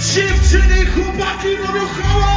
Dziewczyny, chłopaki, no ruchało!